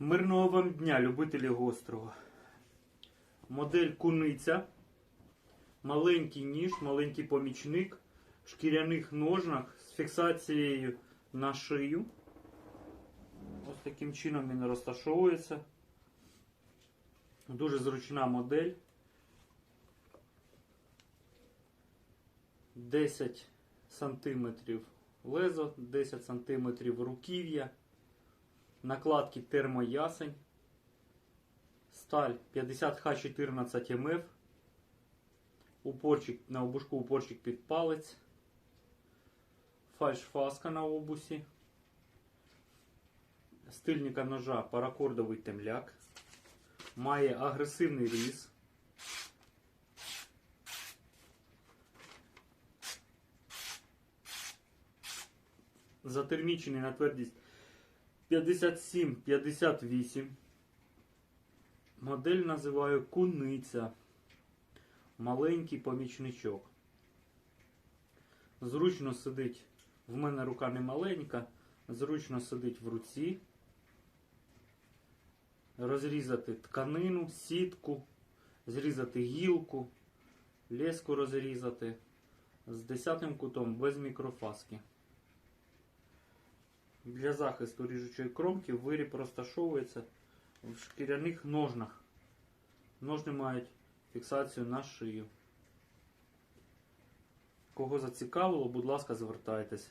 Мирного вам дня, любителі гострого. Модель куниця. Маленький ніж, маленький помічник в шкіряних ножнах з фіксацією на шию. Ось таким чином він розташовується. Дуже зручна модель. 10 сантиметрів лезо, 10 сантиметрів руків'я. Накладки термоясень. Сталь 50Х14 МФ. Упорчик на обушку упорчик під палець. Фальшфаска на обусі. Стильника ножа паракордовий темляк. Має агресивний різ. Затермічений на твердість 57-58. Модель називаю куниця. Маленький помічничок. Зручно сидить. В мене рука не маленька. Зручно сидить в руці. Розрізати тканину, сітку, зрізати гілку, леску розрізати з 10 кутом без мікрофаски. Для захисту ріжучої кромки виріб розташовується в шкіряних ножнах. Ножни мають фіксацію на шию. Кого зацікавило, будь ласка, звертайтесь.